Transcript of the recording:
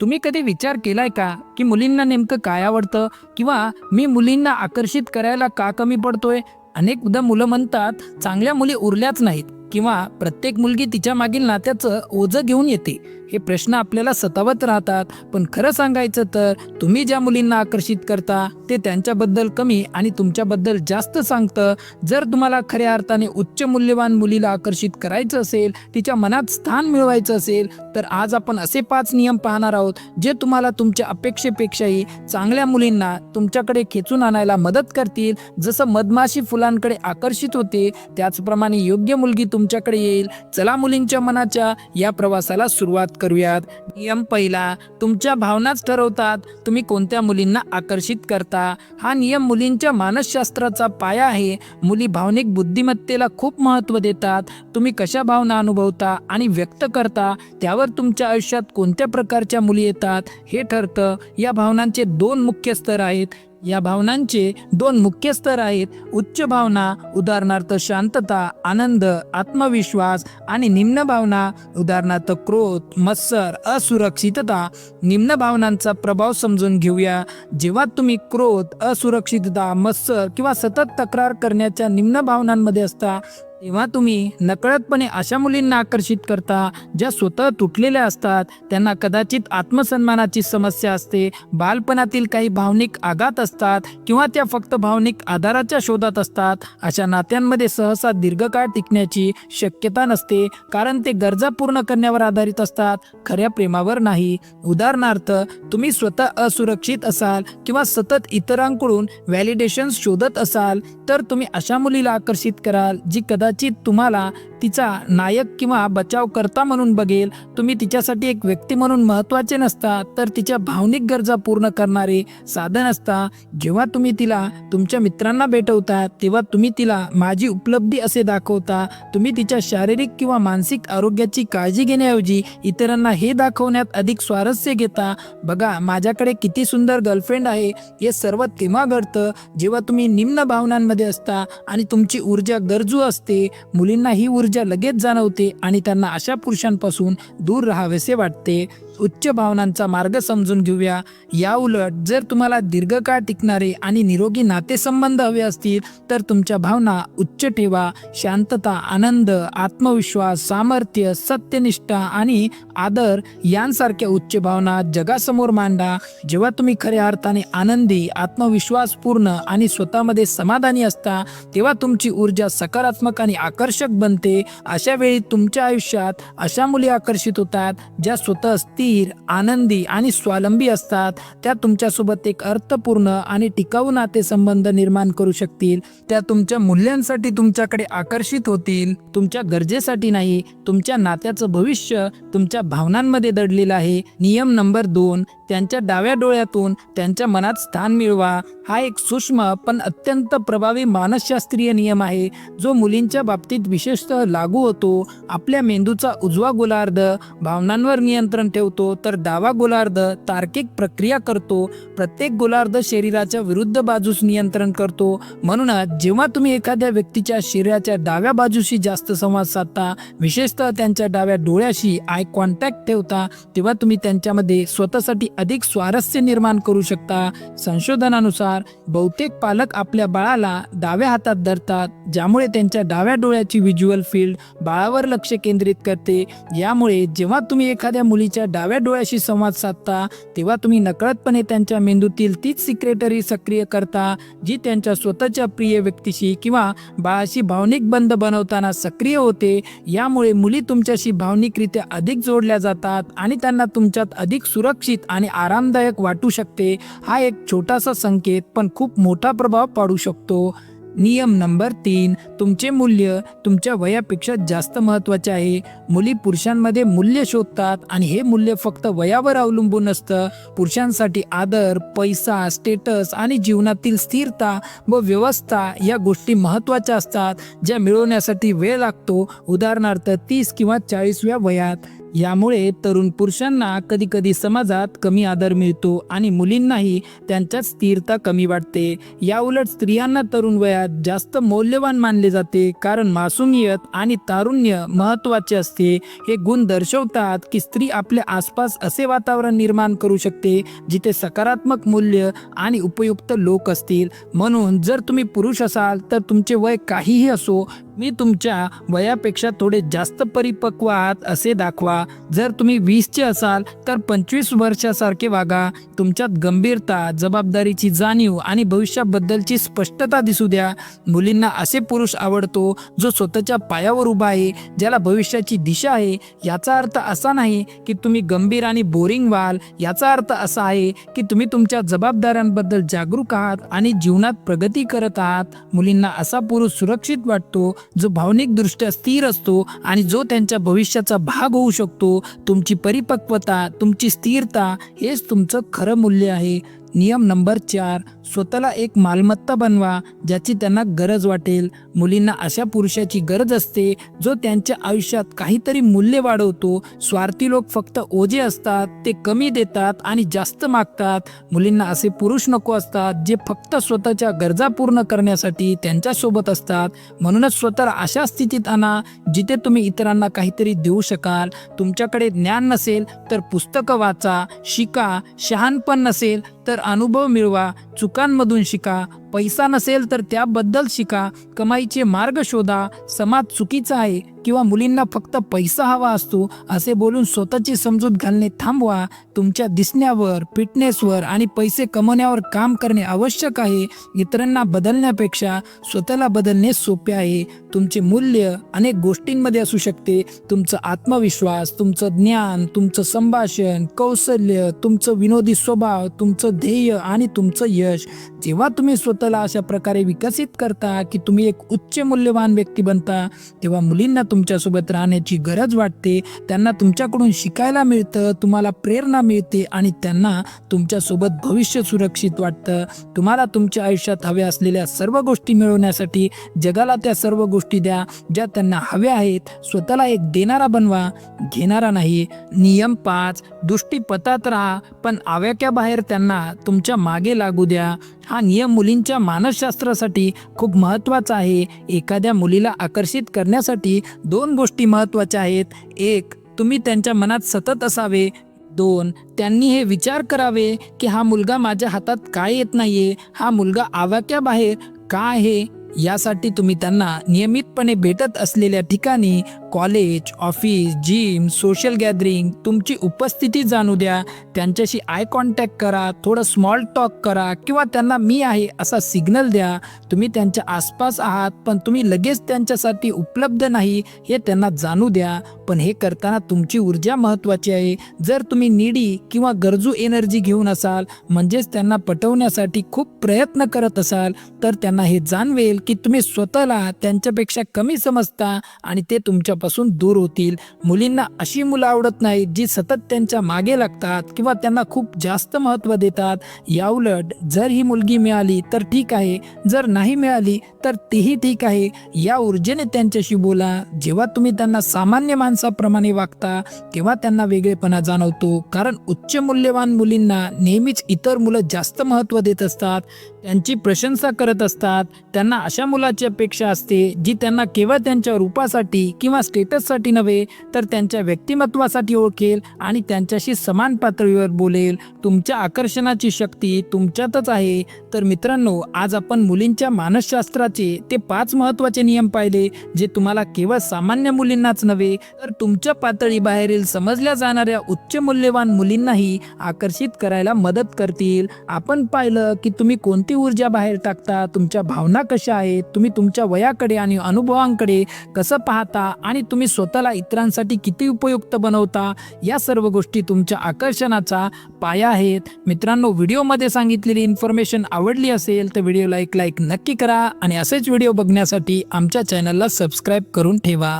तुम्ही कधी विचार केलाय का की मुलींना नेमकं काय आवडतं? किंवा मी मुलींना आकर्षित करायला का कमी पडतोय? अनेकदा मुलं म्हणतात चांगल्या मुली उरल्याच नाहीत. किंवा प्रत्येक मुलगी तिच्या मागील नात्याचं ओझं घेऊन येते. हे प्रश्न आपल्याला सतावत राहतात. पण खरं सांगायचं तर तुम्ही ज्या मुलींना आकर्षित करता ते त्यांच्याबद्दल कमी आणि तुमच्याबद्दल जास्त सांगतं. जर तुम्हाला खऱ्या अर्थाने उच्च मूल्यवान मुलीला आकर्षित करायचं असेल तिच्या मनात स्थान मिळवायचं असेल तर आज आपण असे पाच नियम पाहणार आहोत जे तुम्हाला तुमच्या अपेक्षेपेक्षाही चांगल्या मुलींना तुमच्याकडे खेचून आणायला मदत करतील. जसं मधमाशी फुलांकडे आकर्षित होते त्याचप्रमाणे योग्य मुलगी तुमच्याकडे येईल. चला मुलींच्या मनाच्या या प्रवासाला सुरुवात करूयात. नियम पहिला तुमच्या भावनाच ठरवतात. तुम्ही कोणत्या मुलींना आकर्षित करता? हा नियम मुलींच्या मानसशास्त्राचा पाया आहे. मुली भावनिक बुद्धिमत्तेला खूप महत्त्व देतात. तुम्ही कशा भावना अनुभवता आणि व्यक्त करता? त्यावर तुमच्या आयुष्यात कोणत्या प्रकारच्या मुली येतात? हे ठरतं. या भावनांचे दोन मुख्य स्तर आहेत. या भावनांचे दोन मुख्य स्तर आहेत. उच्च भावना उदाहरणार्थ शांतता आनंद आत्मविश्वास आणि निम्न भावना उदाहरणार्थ क्रोध मत्सर असुरक्षितता. निम्न भावनांचा प्रभाव समजून घेऊया. जेव्हा तुम्ही क्रोध असुरक्षितता मत्सर किंवा सतत तक्रार करण्याच्या निम्न भावनांमध्ये असता तेव्हा तुम्ही नकळतपणे अशा मुलींना आकर्षित करता ज्या स्वतः तुटलेल्या असतात. त्यांना कदाचित आत्मसन्मानाची समस्या असते बालपणातील काही भावनिक आघात असतात किंवा त्या फक्त भावनिक आधाराच्या शोधात असतात. अशा नात्यांमध्ये सहसा दीर्घकाळ टिकण्याची शक्यता नसते कारण ते गरजा पूर्ण करण्यावर आधारित असतात खऱ्या प्रेमावर नाही. उदाहरणार्थ तुम्ही स्वतः असुरक्षित असाल किंवा सतत इतरांकडून व्हॅलिडेशन शोधत असाल तर तुम्ही अशा मुलीला आकर्षित कराल जी कदा कदाचित तुम्हाला तिचा नायक किंवा बचावकर्ता म्हणून बघेल तुम्ही तिच्यासाठी एक व्यक्ती म्हणून महत्त्वाचे नसता तर तिच्या भावनिक गरजा पूर्ण करणारे साधन असता. जेव्हा तुम्ही तिला तुमच्या मित्रांना भेटवता तेव्हा तुम्ही तिला माझी उपलब्धी असे दाखवता. तुम्ही तिच्या शारीरिक किंवा मानसिक आरोग्याची काळजी घेण्याऐवजी इतरांना हे दाखवण्यात अधिक स्वारस्य घेता. बघा माझ्याकडे किती सुंदर गर्लफ्रेंड आहे. हे सर्व तेव्हा घडतं जेव्हा तुम्ही निम्न भावनांमध्ये असता आणि तुमची ऊर्जा गरजू असते. मुलींना ही ऊर्जा ऊर्जा लगेच जाणवते आणि त्यांना अशा पुरुषांपासून दूर राहावेसे वाटते. उच्च भावनांचा मार्ग समजून घेऊया. या उलट जर तुम्हाला दीर्घकाळ टिकणारे आणि निरोगी नातेसंबंध हवे असतील तर तुमच्या भावना उच्च ठेवा. शांतता आनंद आत्मविश्वास सामर्थ्य सत्यनिष्ठा आणि आदर यांसारख्या उच्च भावना जगासमोर मांडा. जेव्हा तुम्ही खऱ्या अर्थाने आनंदी आत्मविश्वासपूर्ण आणि स्वतःमध्ये समाधानी असता तेव्हा तुमची ऊर्जा सकारात्मक आणि आकर्षक बनते. अशा वेळी तुमच्या आयुष्यात अशा मुली आकर्षित होतात ज्या स्वतः स्थिर आनंदी आणि स्वावलंबी असतात. त्या तुमच्यासोबत एक अर्थपूर्ण आणि टिकाऊ नातेसंबंध निर्माण करू शकतील. त्या तुमच्या मूल्यांसाठी तुमच्याकडे आकर्षित होतील. तुमच्या गरजेसाठी नाही तुमच्या नात्याचं भविष्य तुमच्या भावनांमध्ये दडलेलं आहे. नियम नंबर दोन त्यांच्या डाव्या डोळ्यातून त्यांच्या मनात स्थान मिळवा. हा एक सूक्ष्म पण अत्यंत प्रभावी मानसशास्त्रीय नियम आहे जो मुलींच्या बाबतीत विशेषतः लागू होतो. आपल्या मेंदूचा उजवा गोलार्ध भावनांवर नियंत्रण ठेवतो तर डावा गोलार्ध तार्किक प्रक्रिया करतो. प्रत्येक गोलार्ध शरीराच्या विरुद्ध बाजूस नियंत्रण करतो. म्हणूनच जेव्हा तुम्ही एखाद्या व्यक्तीच्या शरीराच्या डाव्या बाजूशी जास्त संवाद साधता विशेषतः त्यांच्या डाव्या डोळ्याशी आय कॉन्टॅक्ट ठेवता तेव्हा तुम्ही त्यांच्यामध्ये स्वतःसाठी अधिक स्वारस्य निर्माण करू शकता. संशोधनानुसार बहुतेक पालक आपल्या बाळाला डाव्या हातात धरतात ज्यामुळे त्यांच्या डाव्या डोळ्याची व्हिज्युअल फील्ड बाळावर लक्ष केंद्रित करते. यामुळे जेव्हा तुम्ही एखाद्या मुलीच्या डाव्या डोळ्याशी संवाद साधता तेव्हा तुम्ही नकळतपणे त्यांच्या मेंदूतील तीच सिक्रेटरी सक्रिय करता जी त्यांच्या स्वतःच्या प्रिय व्यक्तीशी किंवा बाळाशी भावनिक बंध बनवताना सक्रिय होते. यामुळे मुली तुमच्याशी भावनिकरित्या अधिक जोडल्या जातात आणि त्यांना तुमच्यात अधिक सुरक्षित आणि आरामदायक वाटू शकते. हा एक छोटासा संकेत पण खूप मोठा प्रभाव पाडू शकतो. नियम नंबर तीन तुमचे मूल्य तुमच्या वयापेक्षा जास्त महत्त्वाचे आहे. मुली पुरुषांमध्ये मूल्य शोधतात आणि हे मूल्य फक्त वयावर अवलंबून असतं पुरुषांसाठी आदर पैसा स्टेटस आणि जीवनातील स्थिरता व व्यवस्था या गोष्टी महत्त्वाच्या असतात ज्या मिळवण्यासाठी वेळ लागतो. उदाहरणार्थ तीस किंवा चाळीसव्या वयात यामुळे तरुण पुरुषांना कधी कधी समाजात कमी आदर मिळतो आणि मुलींनाही त्यांच्यात स्थिरता कमी वाटते. या उलट स्त्रियांना तरुण वयात जास्त मौल्यवान मानले जाते कारण मासूमियत आणि तारुण्य महत्त्वाचे असते. हे गुण दर्शवतात की स्त्री आपल्या आसपास असे वातावरण निर्माण करू शकते जिथे सकारात्मक मूल्य आणि उपयुक्त लोक असतील. म्हणून जर तुम्ही पुरुष असाल तर तुमचे वय काहीही असो मी तुमच्या वयापेक्षा थोडे जास्त परिपक्व आहात असे दाखवा. जर तुम्ही वीसचे असाल तर पंचवीस वर्षासारखे वागा. तुमच्यात गंभीरता जबाबदारीची जाणीव आणि भविष्याबद्दलची स्पष्टता दिसू द्या. मुलींना असे पुरुष आवडतो जो स्वतःच्या पायावर उभा आहे ज्याला भविष्याची दिशा आहे. याचा अर्थ असा नाही की तुम्ही गंभीर आणि बोरिंग व्हाल. याचा अर्थ असा आहे की तुम्ही तुमच्या जबाबदाऱ्यांबद्दल जागरूक आहात आणि जीवनात प्रगती करत आहात. मुलींना असा पुरुष सुरक्षित वाटतो जो भावनिकदृष्ट्या स्थिर असतो आणि जो त्यांच्या भविष्याचा भाग होऊ शकतो तुमची परिपक्वता तुमची स्थिरता हेच तुमचं खरं मूल्य आहे. नियम नंबर चार स्वतःला एक मालमत्ता बनवा ज्याची त्यांना गरज वाटेल. मुलींना अशा पुरुषाची गरज असते जो त्यांच्या आयुष्यात काहीतरी मूल्य वाढवतो. स्वार्थी लोक फक्त ओझे असतात ते कमी देतात आणि जास्त मागतात. मुलींना असे पुरुष नको असतात जे फक्त स्वतःच्या गरजा पूर्ण करण्यासाठी त्यांच्यासोबत असतात. म्हणूनच स्वतःला अशा स्थितीत आणा जिथे तुम्ही इतरांना काहीतरी देऊ शकाल. तुमच्याकडे ज्ञान नसेल तर पुस्तकं वाचा शिका. शहाणपण नसेल तर अनुभव मिळवा चुकांमधून शिका. पैसा नसेल तर त्याबद्दल शिका कमाईचे मार्ग शोधा समाज चुकीचा आहे किंवा मुलींना फक्त पैसा हवा असतो असे बोलून स्वतःची समजूत घालणे थांबवा. तुमच्या दिसण्यावर फिटनेसवर आणि पैसे कमवण्यावर काम करणे आवश्यक आहे. इतरांना बदलण्यापेक्षा स्वतःला बदलणे सोपे आहे. तुमचे मूल्य अनेक गोष्टींमध्ये असू शकते. तुमचं आत्मविश्वास तुमचं ज्ञान तुमचं संभाषण कौशल्य तुमचं विनोदी स्वभाव तुमचं ध्येय आणि तुमचं यश. जेव्हा तुम्ही स्वतःला अशा प्रकारे विकसित करता की तुम्ही एक उच्च मूल्यवान व्यक्ती बनता तेव्हा मुलींना तुमच्यासोबत राहण्याची गरज वाटते त्यांना तुमच्याकडून शिकायला मिळतं तुम्हाला प्रेरणा मिळते आणि त्यांना तुमच्यासोबत भविष्य सुरक्षित वाटतं. तुम्हाला तुमच्या आयुष्यात हव्या असलेल्या सर्व गोष्टी मिळवण्यासाठी जगाला त्या सर्व गोष्टी द्या ज्या त्यांना हव्या आहेत. स्वतःला एक देणारा बनवा घेणारा नाही. नियम पाच दृष्टीपथात राहा पण आव्याक्या बाहेर त्यांना तुमच्या मागे लागू द्या. हा नियम मुलींच्या मानसशास्त्रासाठी खूप महत्त्वाचा आहे. एखाद्या मुलीला आकर्षित करण्यासाठी दोन गोष्टी महत्त्वाच्या आहेत. एक तुम्ही त्यांच्या मनात सतत असावे. दोन त्यांनी हे विचार करावे की हा मुलगा माझ्या हातात काय येत नाहीये? हा मुलगा आवाक्या बाहेर का आहे? यासाठी तुम्ही त्यांना नियमितपणे भेटत असलेल्या ठिकाणी college office gym social gathering तुमची उपस्थिती जाणू द्या. त्यांच्याशी आय कॉन्टॅक्ट करा थोडं स्मॉल टॉक करा किंवा त्यांना मी आहे असा सिग्नल द्या. तुम्ही त्यांच्या आसपास आहात पण तुम्ही लगेच त्यांच्यासाठी उपलब्ध नाही हे त्यांना जाणू द्या. पण हे करताना तुमची ऊर्जा महत्त्वाची आहे. जर तुम्ही निडी किंवा गरजू एनर्जी घेऊन असाल म्हणजेच त्यांना पटवण्यासाठी खूप प्रयत्न करत असाल तर त्यांना हे जाणवेल. की तुम्ही स्वतःला त्यांच्यापेक्षा कमी समजता आणि ते तुमच्यापासून दूर होतील. मुलींना अशी मुलं आवडत नाहीत जी सतत त्यांच्या मागे लागतात किंवा त्यांना खूप जास्त महत्त्व देतात. याउलट जर ही मुलगी मिळाली तर ठीक आहे जर नाही मिळाली तर तेही ठीक आहे. या ऊर्जेने त्यांच्याशी बोला. जेव्हा तुम्ही त्यांना सामान्य माणसाप्रमाणे वागता तेव्हा त्यांना वेगळेपणा जाणवतो. कारण उच्च मूल्यवान मुलींना नेहमीच इतर मुलं जास्त महत्त्व देत असतात त्यांची प्रशंसा करत असतात त्यांना अशा मुलाची अपेक्षा असते जी त्यांना केवळ त्यांच्या रूपासाठी किंवा स्टेटससाठी नव्हे तर त्यांच्या व्यक्तिमत्वासाठी ओळखेल आणि त्यांच्याशी समान पातळीवर बोलेल. तुमच्या आकर्षणाची शक्ती तुमच्यातच आहे. तर मित्रांनो आज आपण मुलींच्या मानसशास्त्राचे ते पाच महत्त्वाचे नियम पाहिले जे तुम्हाला केवळ सामान्य मुलींनाच नव्हे तर तुमच्या पातळीबाहेरील समजल्या जाणाऱ्या उच्च मूल्यवान मुलींनाही आकर्षित करायला मदत करतील. आपण पाहिलं की तुम्ही कोणती ऊर्जा बाहेर टाकता तुमच्या भावना कशा आहे तुम्ही तुमच्या वयाकडे आणि अनुभवांकडे कसं पाहता आणि तुम्ही स्वतःला इतरांसाठी किती उपयुक्त बनवता या सर्व गोष्टी तुमच्या आकर्षणाचा पाया आहेत. मित्रांनो व्हिडिओमध्ये सांगितलेली इन्फॉर्मेशन आवडली असेल तर व्हिडिओला एक लाईक नक्की करा आणि असेच व्हिडिओ बघण्यासाठी आमच्या चॅनलला सबस्क्राईब करून ठेवा.